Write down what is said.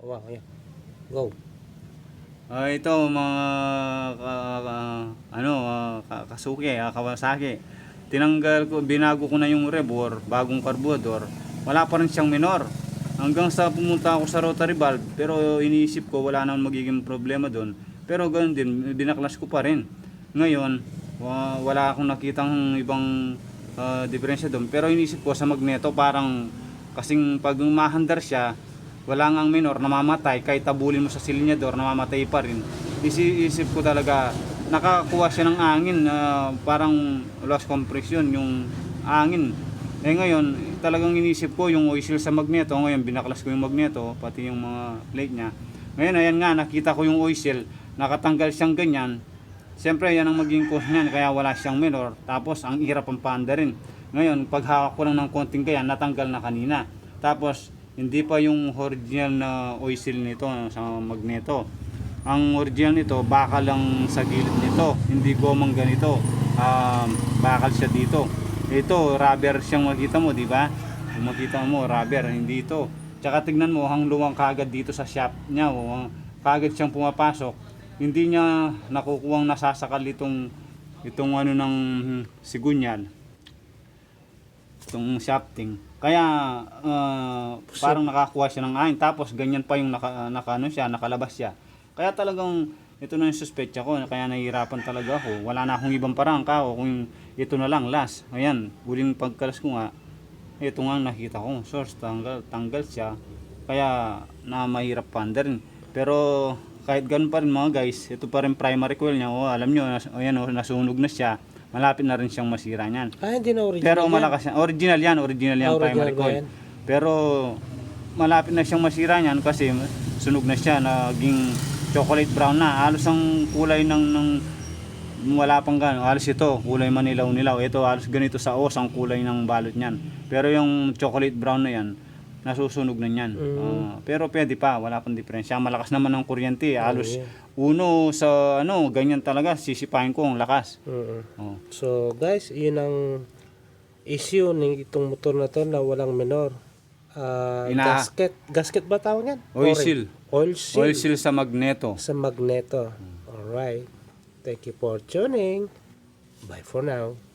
Wow, ayan. Go. Ah, ito mga ka- ka- ano ah, ka- kasuki, ah, Kawasaki. Tinanggal ko, binago ko na yung rebor, bagong carburetor. Wala pa rin siyang minor. Hanggang sa pumunta ako sa rotary valve, pero iniisip ko wala naman magiging problema doon. Pero ganoon din, binaklas ko pa rin. Ngayon, wa- wala akong nakitang ibang ah, diferensya doon. Pero iniisip ko sa magneto parang kasing pag umahandar siya, wala ngang minor, namamatay, kahit tabulin mo sa silinyador, namamatay pa rin. Isip ko talaga, nakakuha siya ng angin, na parang loss compression, yung angin. Eh ngayon, talagang inisip ko yung oil seal sa magneto, ngayon binaklas ko yung magneto, pati yung mga plate niya. Ngayon, ayan nga, nakita ko yung oil seal, nakatanggal siyang ganyan. Siyempre, yan ang maging cause niyan, kaya wala siyang minor. Tapos, ang hirap ang panda rin. Ngayon, pag hawak ko lang ng konting kaya, natanggal na kanina. Tapos, hindi pa yung original na oil seal nito sa magneto. Ang original nito, bakal lang sa gilid nito. Hindi gomang ganito. Um, bakal siya dito. Ito, rubber siyang makita mo, di ba? Makita mo, rubber, hindi ito. Tsaka tignan mo, hang luwang kagad dito sa shop niya. O, kagad siyang pumapasok. Hindi niya nakukuhang nasasakal itong itong ano ng sigunyal itong shafting. Kaya ah, parang nakakuha siya ng angin tapos ganyan pa yung naka, naka ano siya, nakalabas siya. Kaya talagang ito na yung suspetsa ko, kaya nahihirapan talaga ako. Wala na akong ibang parang kao kung ito na lang last. Ayan, huling pagkalas ko nga, ito nga nakita ko, source tanggal, tanggal siya. Kaya na mahirap panda rin. Pero kahit ganun pa rin mga guys, ito pa rin primary coil niya. O, alam nyo, nas, ayan, o, nasunog na siya. Malapit na rin siyang masira niyan. Ah, hindi na original. Pero yan. malakas yan. Original yan, original yan, Ah, original primary ba coil. yan? Pero malapit na siyang masira niyan kasi sunog na siya, naging chocolate brown na. Halos ang kulay ng, ng wala pang gano'n. Halos ito, kulay manilaw-nilaw. Ito, halos ganito sa os ang kulay ng balot niyan. Pero yung chocolate brown na yan, nasusunog na niyan. Mm. Ah, pero pwede pa, wala pang diferensya. Malakas naman ang kuryente. Halos yeah. uno sa ano, ganyan talaga, sisipahin ko ang lakas. Mm-mm. Oh. So, guys, yun ang issue ng itong motor na to na walang minor. Ah, Ina- gasket. Gasket ba tawag yan? Oil seal. Oil seal. Oil seal sa magneto. Sa magneto. Alright. Thank you for tuning. Bye for now.